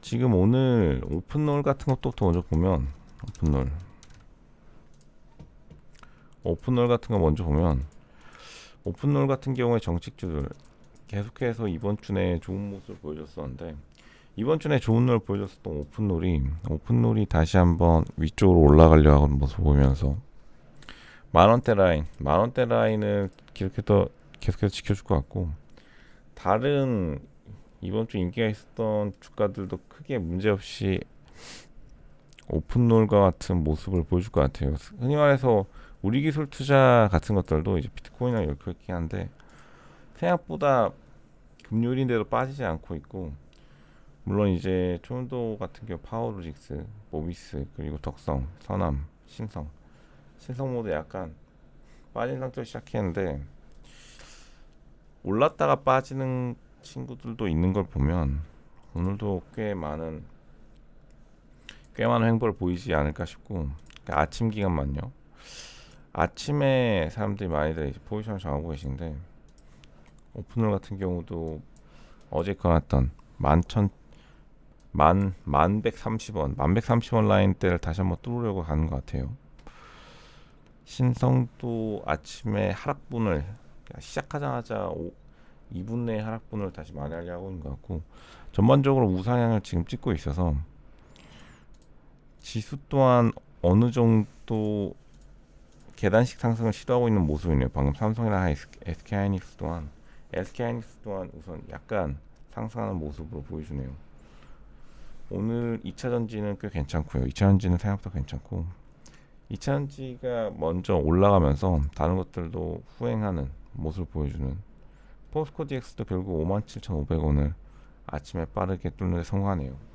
지금 오늘 오픈롤 같은 것도 먼저 보면 오픈롤. 오픈롤 같은 거 먼저 보면 오픈롤 같은 경우에 정책주들 계속해서 이번 주 내에 좋은 모습을 보여줬었는데 이번 주 내에 좋은 롤 보여줬었던 오픈롤이 오픈롤이 다시 한번 위쪽으로 올라가려 하는 모습 보면서 만원대 라인 만원대 라인을 계속해서 계속해서 지켜줄 것 같고 다른 이번 주 인기가 있었던 주가들도 크게 문제없이 오픈롤과 같은 모습을 보여줄 것 같아요. 흔히 말해서 우리 기술 투자 같은 것들도 이제 비트코인이랑 엮여 있긴 한데 생각보다 금요일인데도 빠지지 않고 있고 물론 이제 촌도 같은 경우 파워로직스, 모비스 그리고 덕성, 서남, 신성 신성 모드 약간 빠진 상태로 시작했는데 올랐다가 빠지는 친구들도 있는 걸 보면 오늘도 꽤 많은 꽤 많은 행보를 보이지 않을까 싶고 그러니까 아침 기간만요. 아침에 사람들이 많이들 이제 포지션을 정하고 계신데 오픈롤 같은 경우도 어제 꺼놨던 만천 만 만백 삼십 원 만백 삼십 원 라인대를 다시 한번 뚫으려고 가는 것 같아요. 신성도 아침에 하락분을 시작하자마자 오, 2분 내에 하락분을 다시 만회하려 하고 있는 것 같고 전반적으로 우상향을 지금 찍고 있어서 지수 또한 어느 정도 계단식 상승을 시도하고 있는 모습이네요. 방금 삼성이나 SK 하이닉스 또한 SK 하이닉스 또한 우선 약간 상승하는 모습으로 보여주네요. 오늘 2차 전지는 꽤 괜찮고요. 2차 전지는 생각보다 괜찮고 2차 전지가 먼저 올라가면서 다른 것들도 후행하는 모습을 보여주는 포스코 DX도 결국 57,500원을 아침에 빠르게 뚫는 데 성공하네요.